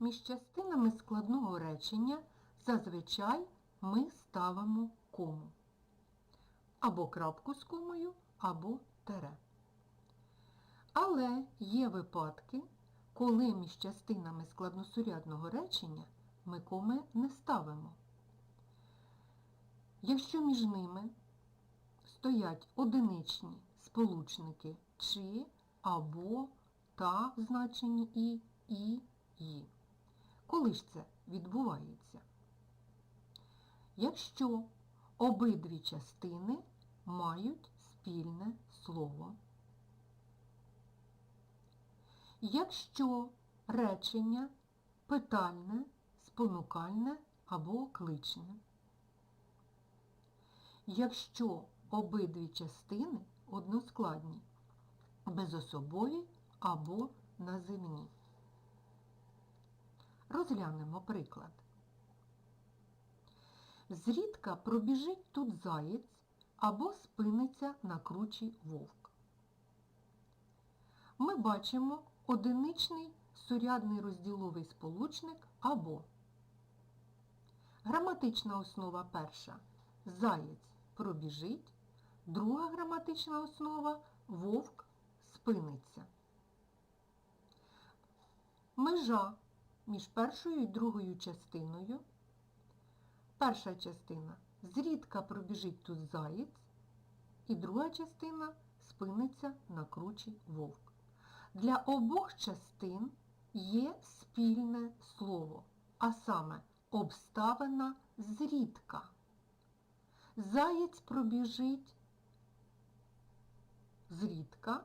між частинами складного речення зазвичай ми ставимо кому. Або крапку з комою, або тере. Але є випадки, коли між частинами складносурядного речення ми коми не ставимо. Якщо між ними стоять одиничні сполучники чи, або, та в значенні і, і, і. Коли ж це відбувається? Якщо обидві частини мають спільне слово. Якщо речення питальне, спонукальне або кличне. Якщо обидві частини односкладні, безособові або називні. Розглянемо приклад. Зрідка пробіжить тут заєць або спиниться на кручі вовк. Ми бачимо одиничний сурядний розділовий сполучник або. Граматична основа перша. Заєць пробіжить. Друга граматична основа вовк спиниться. Межа між першою і другою частиною. Перша частина зрідка пробіжить тут заєць, і друга частина спиниться на кручі вовк. Для обох частин є спільне слово, а саме обставина зрідка. Заєць пробіжить зрідка,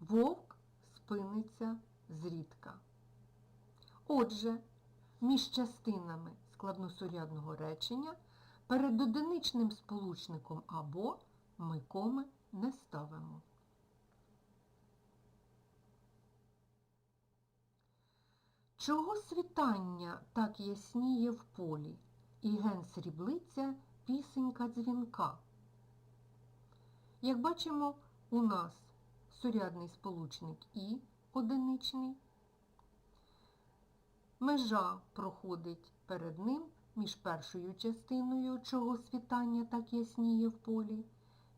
вовк спиниться зрідка. Отже, між частинами складносурядного речення перед одиничним сполучником або ми коми не ставимо. Чого світання так ясніє в полі, і ген сріблиця пісенька дзвінка? Як бачимо, у нас сурядний сполучник І одиничний, Межа проходить перед ним між першою частиною, чого світання так ясніє в полі,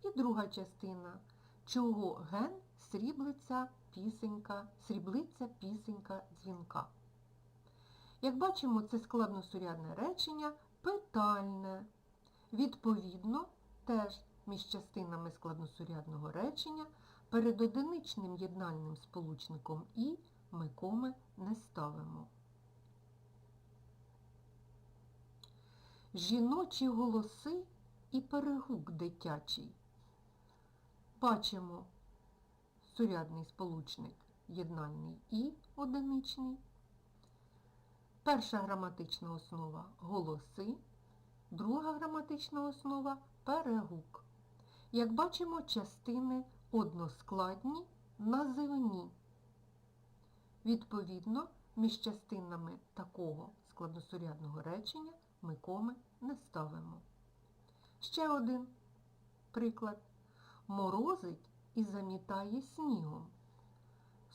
і друга частина, чого ген сріблиться пісенька, сріблиться пісенька дзвінка. Як бачимо, це складносурядне речення питальне. Відповідно, теж між частинами складносурядного речення перед одиничним єднальним сполучником І ми коми не ставимо. Жіночі голоси і перегук дитячий. Бачимо сурядний сполучник єднальний і одиничний. Перша граматична основа голоси, друга граматична основа перегук. Як бачимо, частини односкладні, називні. Відповідно, між частинами такого складносурядного речення ми коми не ставимо. Ще один приклад. Морозить і замітає снігом.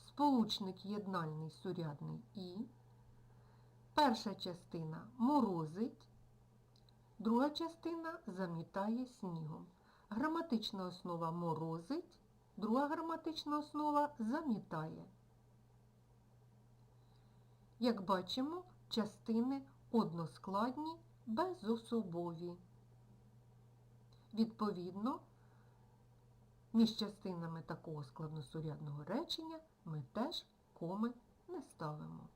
Сполучник єднальний сурядний І. Перша частина морозить, друга частина замітає снігом. Граматична основа морозить, друга граматична основа замітає. Як бачимо, частини односкладні, безособові. Відповідно, між частинами такого складносурядного речення ми теж коми не ставимо.